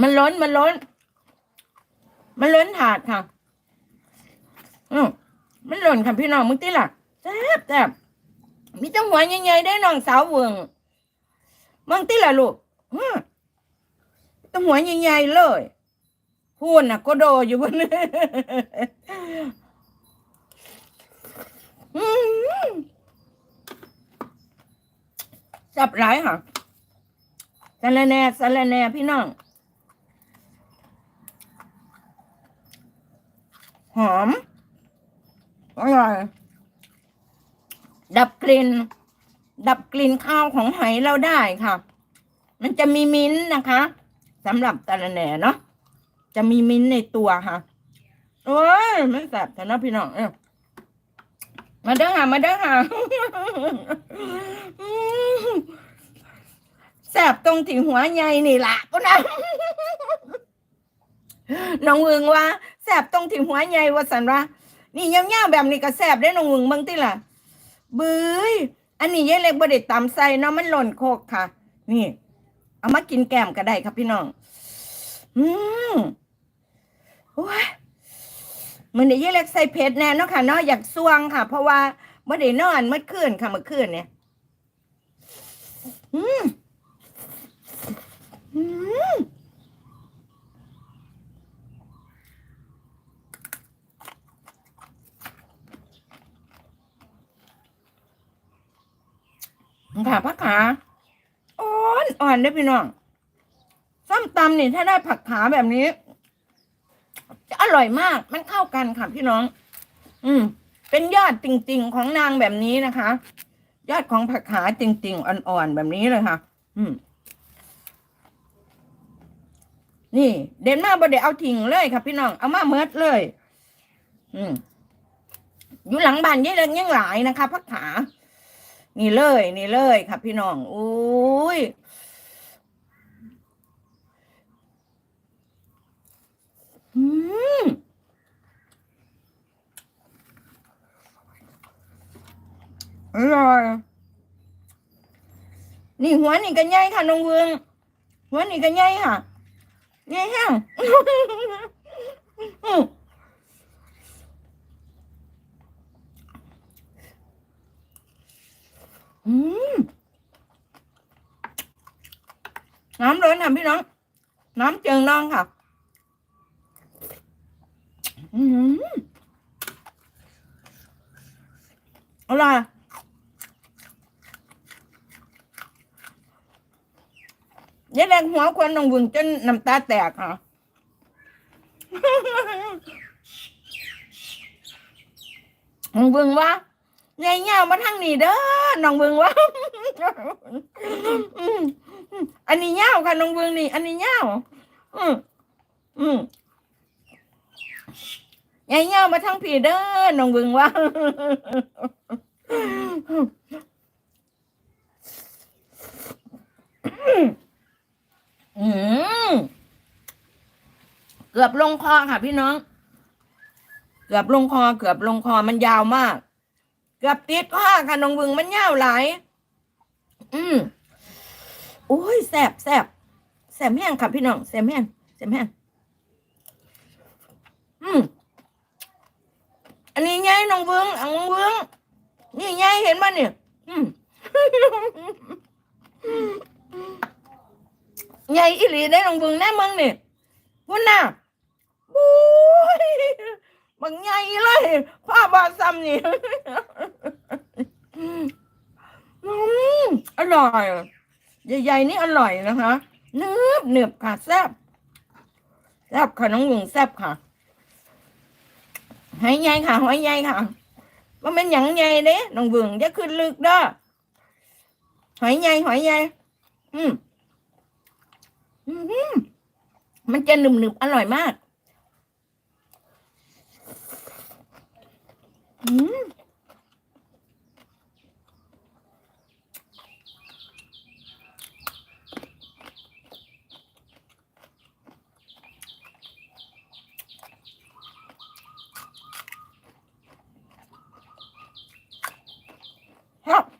มันล้นมันล้น มันล้นถาดค่ะอืมมันหล่นค่ะพี่น้องมึงติล่ะแซ่บแซ่บมีจังหวะใหญ่ๆได้น้องสาวเวงมึงติล่ะลูกอืมจังหวะใหญ่ๆเลยพูดน่ะก็โดอยู่บนสับหลายค่ะสะระแน่สะระแน่พี่น้อง หอม อร่อย ดับกลิ่น ดับกลิ่นข้าวของหอยเราได้ค่ะ มันจะมีมิ้นนะคะสำหรับตะระแหน่เนาะ จะมีมิ้นในตัวค่ะ โอ้ยไม่แสบแต่นะพี่น้องเอมาเด้อค่ะ มาเด้อค่ะแสบตรงที่หัวใหญ่นี่ละก็นะน้องวึงว่าแสบตรงที่หัวใหญ่ว่าสันว่านี่ยาวๆแบบนี้ก็แสบได้นองวึงบางทีล่ะบื้ยอันนี้ยายเล็กบ่ได้ตำใส่เนาะมันหล่นโคกค่ะ นี่ เอามากินแกมก็ได้ครับพี่น้อง อืมโอ้ยมันเดี๋ยวยายเล็กใส่เผ็ดแน่เนาะค่ะเนาะอยากสวงค่ะ เพราะว่าบ่ได้นอนเมื่อคืนค่ะเมื่อคืนเนี่ย อืมอืม ค่ะผักขาอ่อนอ่อนได้พี่น้องส้มตำนี่ถ้าได้ผักขาแบบนี้จะอร่อยมากมันเข้ากันค่ะพี่น้อง อืม เป็นยอดจริงๆของนางแบบนี้นะคะ ยอดของผักขาจริงๆอ่อนๆแบบนี้เลยค่ะ อืมนี่เด่นมากบ่ได้เอาทิ้งเลยค่ะพี่น้องเอามาเมิดเลย อืมอยู่หลังบ้านยี่เล็กยังหลายนะคะผักขา นี่เลย นี่เลยค่ะพี่น้องอุ้ยอืมอร่อยนี่หัวนี่ก็ใหญ่ค่ะน้องเวืองหัวนี่ก็ใหญ่ค่ะใหญ่แห้ง อืมน้ำล้นค่ะพี่น้อง น้ำเจิงน้องค่ะ อืมอร่อยยายแรงหัวควันนองวึงจนน้ำตาแตกค่ะนองวึงว่า ใหญ่เงามาทางนี้เด้อน้องเวึงว่าอันนี้เงาค่ะน้องเวึงนี่ อันนี้เงาอืมอืมใหญ่เงามาทางผีเด้อน้องเวึงว่าอืมเกือบลงคอค่ะพี่น้อง เกือบลงคอ เกือบลงคอมันยาวมาก เกือบติดคอค่ะน้องวึงมันยาวหลาย อืมโอ้ยแสบแสบแสบแห้งค่ะพี่น้องแสบแห้งแสบแห้งอืมอันนี้ไงน้องวึงอังน้องวึงนี่ไงเห็นมั้ยเนี่ยอืมใหญ่อีหลีได้ลองบึงแน่มึงนี่พุ่นน่ะบุ้ย บังใหญ่เลยพ่อบาซัมนี่อืมอร่อย ใหญ่ๆนี่อร่อยนะคะเนืบเนืบค่ะแซ่บแซ่บค่ะน้องวึงแซ่บค่ะหอยใหญ่ค่ะหอยใหญ่ค่ะว่าเป็นหยังใหญ่เด้น้องวึงจะขึ้นลึกเด้อหอยใหญ่หอยใหญ่อืมอืมมันจะหนึบๆอร่อยมาก 嗯。好